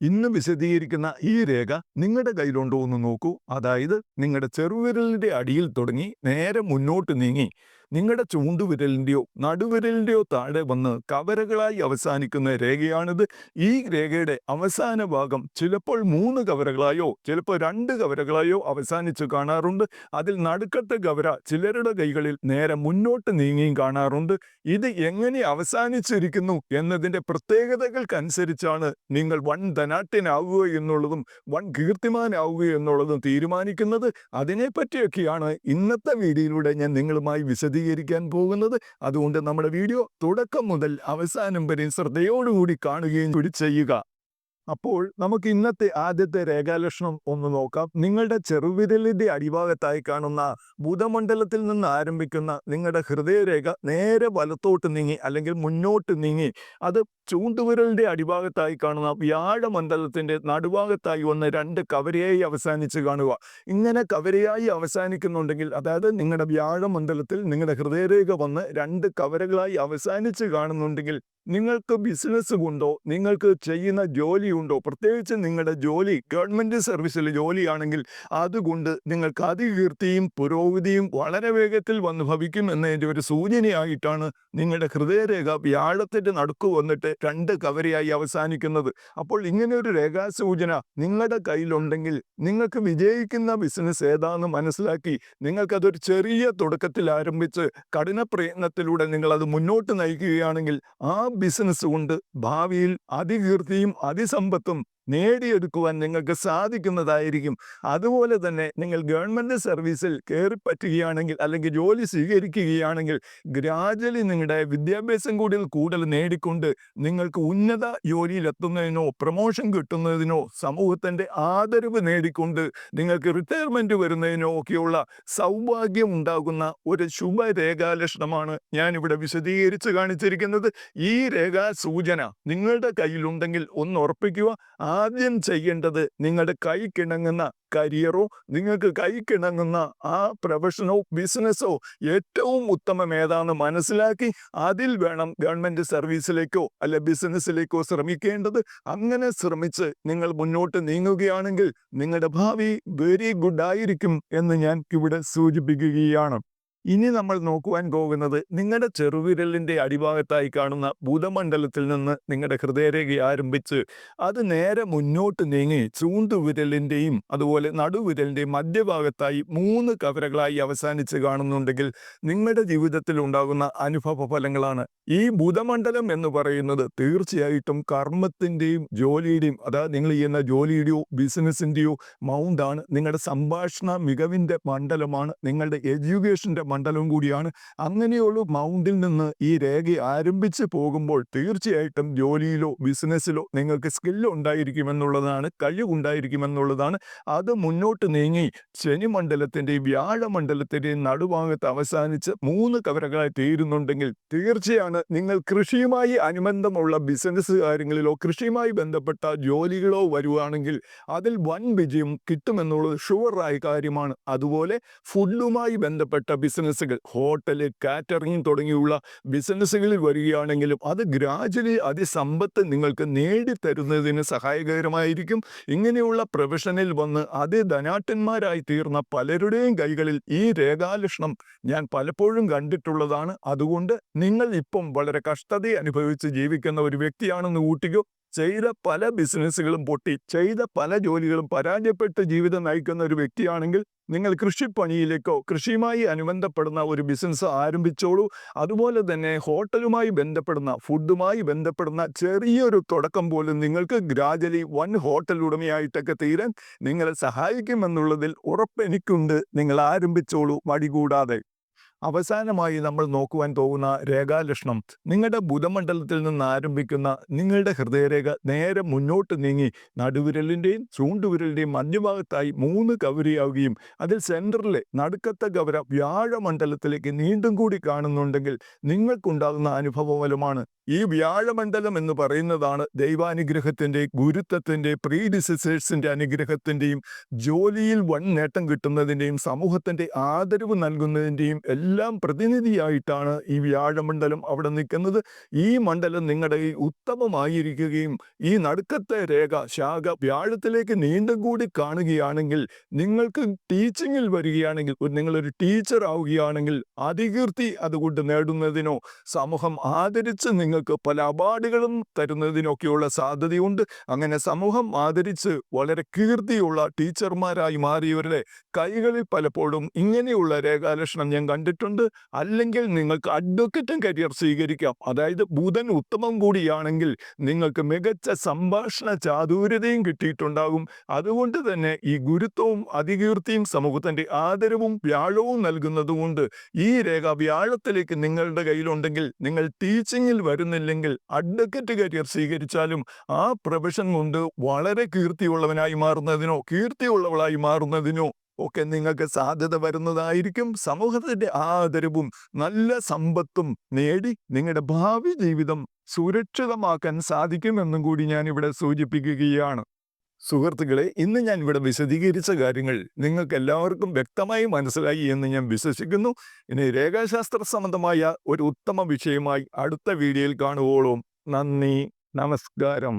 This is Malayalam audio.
ഇന്ന് വിശദീകരിക്കുന്ന ഈ രേഖ നിങ്ങളുടെ കയ്യിലുണ്ടോ എന്ന് നോക്കൂ. അതായത് നിങ്ങളുടെ ചെറുവിരലിന്റെ അടിയിൽ തുടങ്ങി നേരെ മുന്നോട്ട് നീങ്ങി. നിങ്ങളുടെ ചൂണ്ടുവിരലിന്റെയോ നടുവിരലിന്റെയോ താഴെ വന്ന് കവരകളായി അവസാനിക്കുന്ന രേഖയാണിത്. ഈ രേഖയുടെ അവസാന ഭാഗം ചിലപ്പോൾ മൂന്ന് കവരകളായോ ചിലപ്പോൾ രണ്ട് കവരകളായോ അവസാനിച്ച് കാണാറുണ്ട്. അതിൽ നടുക്കത്തെ കവര ചിലരുടെ കൈകളിൽ നേരെ മുന്നോട്ട് നീങ്ങിയും കാണാറുണ്ട്. ഇത് എങ്ങനെ അവസാനിച്ചിരിക്കുന്നു എന്നതിന്റെ പ്രത്യേകതകൾക്കനുസരിച്ചാണ് നിങ്ങൾ വൺ ധനാട്യനാവുക എന്നുള്ളതും വൺ കീർത്തിമാനാവുക എന്നുള്ളതും തീരുമാനിക്കുന്നത്. അതിനെപ്പറ്റിയൊക്കെയാണ് ഇന്നത്തെ വീഡിയോയിലൂടെ ഞാൻ നിങ്ങളുമായി വിശദീകരിക്കാൻ പോകുന്നത്. അതുകൊണ്ട് നമ്മുടെ വീഡിയോ തുടക്കം മുതൽ അവസാനം വരെ ശ്രദ്ധയോടുകൂടി കാണുകയും കൂടി ചെയ്യുക. അപ്പോൾ നമുക്ക് ഇന്നത്തെ ആദ്യത്തെ രേഖാലക്ഷണം ഒന്ന് നോക്കാം. നിങ്ങളുടെ ചെറുവിരലിന്റെ അടിഭാഗത്തായി കാണുന്ന ഭൂതമണ്ഡലത്തിൽ നിന്ന് ആരംഭിക്കുന്ന നിങ്ങളുടെ ഹൃദയരേഖ നേരെ വലത്തോട്ട് നീങ്ങി അല്ലെങ്കിൽ മുന്നോട്ട് നീങ്ങി അത് ചൂണ്ടുവിരലിന്റെ അടിഭാഗത്തായി കാണുന്ന വ്യാഴമണ്ഡലത്തിന്റെ നടുഭാഗത്തായി ഒന്ന് രണ്ട് കവരയായി അവസാനിച്ച് കാണുക. ഇങ്ങനെ കവരയായി അവസാനിക്കുന്നുണ്ടെങ്കിൽ അതായത് നിങ്ങളുടെ വ്യാഴമണ്ഡലത്തിൽ നിങ്ങളുടെ ഹൃദയരേഖ വന്ന് രണ്ട് കവരകളായി അവസാനിച്ച് കാണുന്നുണ്ടെങ്കിൽ നിങ്ങൾക്ക് ബിസിനസ് ഉണ്ടോ? നിങ്ങൾക്ക് ചെയ്യുന്ന ജോലിയുണ്ടോ പ്രത്യേകിച്ച് നിങ്ങളുടെ ജോലി ഗവൺമെന്റ് സർവീസിൽ ജോലിയാണെങ്കിൽ അതുകൊണ്ട് നിങ്ങൾക്ക് അതികീർത്തിയും പുരോഗതിയും വളരെ വേഗത്തിൽ വന്നു ഭവിക്കും എന്നതിന്റെ ഒരു സൂചനയായിട്ടാണ് നിങ്ങളുടെ ഹൃദയരേഖ വ്യാഴത്തിന്റെ നടുക്ക് വന്നിട്ട് രണ്ട് കവരയായി അവസാനിക്കുന്നത്. അപ്പോൾ ഇങ്ങനെ ഒരു രേഖാസൂചന നിങ്ങളുടെ കയ്യിലുണ്ടെങ്കിൽ നിങ്ങൾക്ക് വിജയിക്കുന്ന ബിസിനസ് ഏതാണെന്ന് മനസ്സിലാക്കി നിങ്ങൾക്കതൊരു ചെറിയ തുടക്കത്തിൽ ആരംഭിച്ച് കഠിന പ്രയത്നത്തിലൂടെ നിങ്ങളത് മുന്നോട്ട് നയിക്കുകയാണെങ്കിൽ ആ ബിസിനസ് കൊണ്ട് ഭാവിയിൽ അതികീർത്തിയും അതിസമ്പത്തും നേടിയെടുക്കുവാൻ നിങ്ങൾക്ക് സാധിക്കുന്നതായിരിക്കും. അതുപോലെ തന്നെ നിങ്ങൾ ഗവൺമെന്റ് സർവീസിൽ കയറി പറ്റുകയാണെങ്കിൽ അല്ലെങ്കിൽ ജോലി സ്വീകരിക്കുകയാണെങ്കിൽ ഗ്രാജുവലി നിങ്ങളുടെ വിദ്യാഭ്യാസം കൂടുതൽ കൂടുതൽ നേടിക്കൊണ്ട് നിങ്ങൾക്ക് ഉന്നത ജോലിയിലെത്തുന്നതിനോ പ്രൊമോഷൻ കിട്ടുന്നതിനോ സമൂഹത്തിന്റെ ആദരവ് നേടിക്കൊണ്ട് നിങ്ങൾക്ക് റിട്ടയർമെന്റ് വരുന്നതിനോ ഒക്കെയുള്ള സൗഭാഗ്യം ഉണ്ടാകുന്ന ഒരു ശുഭരേഖാലക്ഷണമാണ് ഞാനിവിടെ വിശദീകരിച്ച് കാണിച്ചിരിക്കുന്നത്. ഈ രേഖാ സൂചന നിങ്ങളുടെ കയ്യിലുണ്ടെങ്കിൽ ഒന്ന് ഉറപ്പിക്കുക ആദ്യം ചെയ്യേണ്ടത് നിങ്ങളുടെ കൈക്കിണങ്ങുന്ന കരിയറോ നിങ്ങൾക്ക് കൈക്കിണങ്ങുന്ന ആ പ്രൊഫഷനോ ബിസിനസ്സോ ഏറ്റവും ഉത്തമം ഏതാണെന്ന് മനസ്സിലാക്കി അതിൽ വേണം ഗവൺമെന്റ് സർവീസിലേക്കോ അല്ല ബിസിനസ്സിലേക്കോ ശ്രമിക്കേണ്ടത്. അങ്ങനെ ശ്രമിച്ച് നിങ്ങൾ മുന്നോട്ട് നീങ്ങുകയാണെങ്കിൽ നിങ്ങളുടെ ഭാവി വെരി ഗുഡ് ആയിരിക്കും എന്ന് ഞാൻ ഇവിടെ സൂചിപ്പിക്കുകയാണ്. ഇനി നമ്മൾ നോക്കുവാൻ പോകുന്നത് നിങ്ങളുടെ ചെറുവിരലിന്റെ അടിഭാഗത്തായി കാണുന്ന ഭൂതമണ്ഡലത്തിൽ നിന്ന് നിങ്ങളുടെ ഹൃദയരേഖ ആരംഭിച്ച് അത് നേരെ മുന്നോട്ട് നീങ്ങി ചൂണ്ടുവിരലിന്റെയും അതുപോലെ നടുവിരലിന്റെയും മധ്യഭാഗത്തായി മൂന്ന് കവരകളായി അവസാനിച്ച് കാണുന്നുണ്ടെങ്കിൽ നിങ്ങളുടെ ജീവിതത്തിൽ ഉണ്ടാകുന്ന അനുഭവ ഫലങ്ങളാണ് ഈ ഭൂതമണ്ഡലം എന്ന് പറയുന്നത് തീർച്ചയായിട്ടും കർമ്മത്തിന്റെയും ജോലിയുടെയും അതായത് നിങ്ങൾ ചെയ്യുന്ന ജോലിയുടെയോ ബിസിനസിന്റെയോ മൗണ്ടാണ്. നിങ്ങളുടെ സംഭാഷണ മികവിന്റെ മണ്ഡലമാണ് നിങ്ങളുടെ എഡ്യൂക്കേഷന്റെ മണ്ഡലവും കൂടിയാണ്. അങ്ങനെയുള്ള മൗണ്ടിൽ നിന്ന് ഈ രേഖ ആരംഭിച്ച് പോകുമ്പോൾ തീർച്ചയായിട്ടും ജോലിയിലോ ബിസിനസ്സിലോ നിങ്ങൾക്ക് സ്കില്ല് ഉണ്ടായിരിക്കുമെന്നുള്ളതാണ് കഴിവുണ്ടായിരിക്കുമെന്നുള്ളതാണ്. അത് മുന്നോട്ട് നീങ്ങി ശനി മണ്ഡലത്തിന്റെയും വ്യാഴമണ്ഡലത്തിന്റെയും നടുഭാഗത്ത് അവസാനിച്ച് മൂന്ന് കവരകളായി തീരുന്നുണ്ടെങ്കിൽ തീർച്ചയാണ് നിങ്ങൾ കൃഷിയുമായി അനുബന്ധമുള്ള ബിസിനസ് കാര്യങ്ങളിലോ കൃഷിയുമായി ബന്ധപ്പെട്ട ജോലികളോ വരുവാണെങ്കിൽ അതിൽ വൻ വിജയം കിട്ടുമെന്നുള്ളത് ഷുവറായ കാര്യമാണ്. അതുപോലെ ഫുഡുമായി ബന്ധപ്പെട്ട ബിസിനസ്സുകൾ ഹോട്ടൽ കാറ്ററിംഗ് തുടങ്ങിയുള്ള ബിസിനസ്സുകളിൽ വരികയാണെങ്കിലും അത് ഗ്രാജുവലി അതിസമ്പത്ത് നിങ്ങൾക്ക് നേടിത്തരുന്നതിന് സഹായകരമായിരിക്കും. ഇങ്ങനെയുള്ള പ്രൊഫഷനിൽ വന്ന് അതിധനാട്ടന്മാരായി തീർന്ന പലരുടെയും കൈകളിൽ ഈ രേഖാലക്ഷണം ഞാൻ പലപ്പോഴും കണ്ടിട്ടുള്ളതാണ്. അതുകൊണ്ട് നിങ്ങൾ ഇപ്പം വളരെ കഷ്ടത അനുഭവിച്ച് ജീവിക്കുന്ന ഒരു വ്യക്തിയാണെന്ന് കൂട്ടിക്കോ ചെയ്ത പല ബിസിനസ്സുകളും പൊട്ടി ചെയ്ത പല ജോലികളും പരാജയപ്പെട്ട് ജീവിതം നയിക്കുന്ന ഒരു വ്യക്തിയാണെങ്കിൽ നിങ്ങൾ കൃഷിപ്പണിയിലേക്കോ കൃഷിയുമായി അനുബന്ധപ്പെടുന്ന ഒരു ബിസിനസ് ആരംഭിച്ചോളൂ. അതുപോലെ തന്നെ ഹോട്ടലുമായി ബന്ധപ്പെടുന്ന ഫുഡുമായി ബന്ധപ്പെടുന്ന ചെറിയൊരു തുടക്കം പോലും നിങ്ങൾക്ക് ഗ്രാജലി വൺ ഹോട്ടൽ ഉടമയായിട്ടൊക്കെ തീരാൻ നിങ്ങളെ സഹായിക്കുമെന്നുള്ളതിൽ ഉറപ്പെനിക്കുണ്ട് നിങ്ങൾ ആരംഭിച്ചോളൂ മടികൂടാതെ അവസാനമായി നമ്മൾ നോക്കുവാൻ പോകുന്ന രേഖാലക്ഷണം. നിങ്ങളുടെ ബുധമണ്ഡലത്തിൽ നിന്ന് ആരംഭിക്കുന്ന നിങ്ങളുടെ ഹൃദയരേഖ നേരെ മുന്നോട്ട് നീങ്ങി നടുവിരലിന്റെയും ചൂണ്ടുവിരലിന്റെയും മഞ്ഞുഭാഗത്തായി മൂന്ന് കവരിയാവുകയും അതിൽ സെന്ററിലെ നടുക്കത്തെ കവര വ്യാഴമണ്ഡലത്തിലേക്ക് നീണ്ടും കൂടി കാണുന്നുണ്ടെങ്കിൽ നിങ്ങൾക്കുണ്ടാകുന്ന അനുഭവഫലമാണ്. ഈ വ്യാഴമണ്ഡലം എന്ന് പറയുന്നതാണ് ദൈവാനുഗ്രഹത്തിന്റെ ഗുരുത്വത്തിന്റെ പ്രീ ഡിസിസേഴ്സിന്റെ അനുഗ്രഹത്തിന്റെയും ജോലിയിൽ വൺ നേട്ടം കിട്ടുന്നതിന്റെയും സമൂഹത്തിന്റെ ആദരവ് നൽകുന്നതിന്റെയും എല്ലാം പ്രതിനിധിയായിട്ടാണ് ഈ വ്യാഴമണ്ഡലം അവിടെ നിൽക്കുന്നത്. ഈ മണ്ഡലം നിങ്ങളുടെ ഉത്തമമായിരിക്കുകയും ഈ നടുക്കത്തെ രേഖ ശാഖ വ്യാഴത്തിലേക്ക് നീണ്ടും കൂടി കാണുകയാണെങ്കിൽ നിങ്ങൾക്ക് ടീച്ചിങ്ങിൽ വരികയാണെങ്കിൽ നിങ്ങളൊരു ടീച്ചർ ആവുകയാണെങ്കിൽ അതികീർത്തി അതുകൊണ്ട് നേടുന്നതിനോ സമൂഹം ആദരിച്ച് നിങ്ങൾക്ക് പല അവാർഡുകളും തരുന്നതിനൊക്കെയുള്ള സാധ്യതയുണ്ട്. അങ്ങനെ സമൂഹം ആദരിച്ച് വളരെ കീർത്തിയുള്ള ടീച്ചർമാരായി മാറിയവരുടെ കൈകളിൽ പലപ്പോഴും ഇങ്ങനെയുള്ള രേഖാലക്ഷണം ഞാൻ കണ്ടിട്ടുണ്ട്. അല്ലെങ്കിൽ നിങ്ങൾക്ക് അഡ്വക്കറ്റും കരിയർ സ്വീകരിക്കാം. അതായത് ബുധൻ ഉത്തമം കൂടിയാണെങ്കിൽ നിങ്ങൾക്ക് മികച്ച സംഭാഷണ ചാതുര്യതയും കിട്ടിയിട്ടുണ്ടാകും. അതുകൊണ്ട് തന്നെ ഈ ഗുരുത്വവും അതികീർത്തിയും സമൂഹത്തിന്റെ ആദരവും വ്യാഴവും നൽകുന്നതുകൊണ്ട് ഈ രേഖ വ്യാഴത്തിലേക്ക് നിങ്ങളുടെ കയ്യിലുണ്ടെങ്കിൽ നിങ്ങൾ ടീച്ചിങ്ങിൽ വരുന്നില്ലെങ്കിൽ അഡ്വക്കറ്റ് കരിയർ സ്വീകരിച്ചാലും ആ പ്രൊഫഷൻ കൊണ്ട് വളരെ കീർത്തിയുള്ളവനായി മാറുന്നതിനോ കീർത്തിയുള്ളവളായി മാറുന്നതിനോ ഒക്കെ നിങ്ങൾക്ക് സാധ്യത വരുന്നതായിരിക്കും. സമൂഹത്തിന്റെ ആദരവും നല്ല സമ്പത്തും നേടി നിങ്ങളുടെ ഭാവി ജീവിതം സുരക്ഷിതമാക്കാൻ സാധിക്കുമെന്നും കൂടി ഞാൻ ഇവിടെ സൂചിപ്പിക്കുകയാണ്. സുഹൃത്തുക്കളെ ഇന്ന് ഞാൻ ഇവിടെ വിശദീകരിച്ച കാര്യങ്ങൾ നിങ്ങൾക്ക് എല്ലാവർക്കും വ്യക്തമായി മനസ്സിലായി എന്ന് ഞാൻ വിശ്വസിക്കുന്നു. ഇനി രേഖാശാസ്ത്ര സംബന്ധമായ ഒരു ഉത്തമ വിഷയമായി അടുത്ത വീഡിയോയിൽ കാണുവോളും. നന്ദി. നമസ്കാരം.